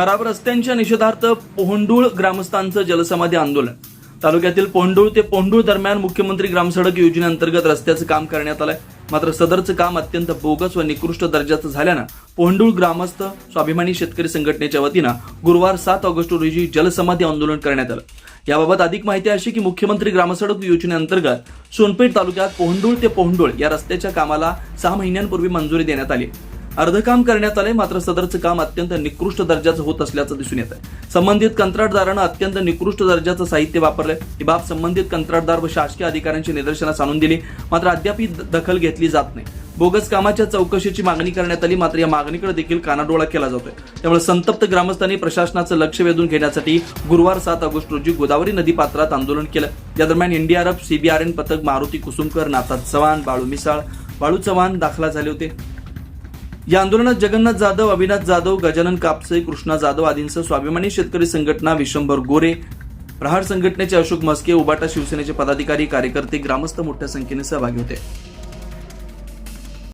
खराब रस्त्यांच्या निषेधार्थ पोहंडूळ ग्रामस्थांचं जलसमाधी आंदोलन. तालुक्यातील पोंडूळ ते पोंडूळ दरम्यान मुख्यमंत्री ग्रामसडक योजनेअंतर्गत रस्त्याचं काम करण्यात आलंय. मात्र सदरचं काम अत्यंत बोगस व निकृष्ट दर्जाचं झाल्यानं पोहंडूळ ग्रामस्थ स्वाभिमानी शेतकरी संघटनेच्या वतीनं गुरुवार सात ऑगस्ट रोजी जलसमाधी आंदोलन करण्यात आलं. याबाबत अधिक माहिती अशी की मुख्यमंत्री ग्रामसडक योजनेअंतर्गत सोनपेठ तालुक्यात पोहंडूळ ते पोहंडूळ या रस्त्याच्या कामाला सहा महिन्यांपूर्वी मंजुरी देण्यात आली अर्धकाम करण्यात आले मात्र सदरचं काम अत्यंत निकृष्ट दर्जाचं होत असल्याचं दिसून येत आहे संबंधित कंत्राटदारानं अत्यंत निकृष्ट दर्जाचं साहित्य वापरलंय. ही बाब संबंधित कंत्राटदार व शासकीय अधिकाऱ्यांच्या निदर्शनास आणून दिली मात्र अद्याप ही दखल घेतली जात नाही. बोगस कामाच्या चौकशीची मागणी करण्यात आली मात्र या मागणीकडे देखील कानाडोळा केला जातोय. त्यामुळे संतप्त ग्रामस्थांनी प्रशासनाचं लक्ष वेधून घेण्यासाठी गुरुवार सात ऑगस्ट रोजी गोदावरी नदी पात्रात आंदोलन केलं. या दरम्यान एनडीआरएफ सीबीआरएन पथक मारुती कुसुमकर नाथात चव्हाण बाळू मिसाळ बाळू चव्हाण दाखला झाले होते. या आंदोलनात जगन्नाथ जाधव अविनाश जाधव गजानन कापसे कृष्णा जाधव आदींसह स्वाभिमानी शेतकरी संघटना विशंभर गोरे. प्रहार संघटनेचे अशोक मस्के उबाटा शिवसेनेचे पदाधिकारी कार्यकर्ते ग्रामस्थ मोठ्या संख्येने सहभागी होते.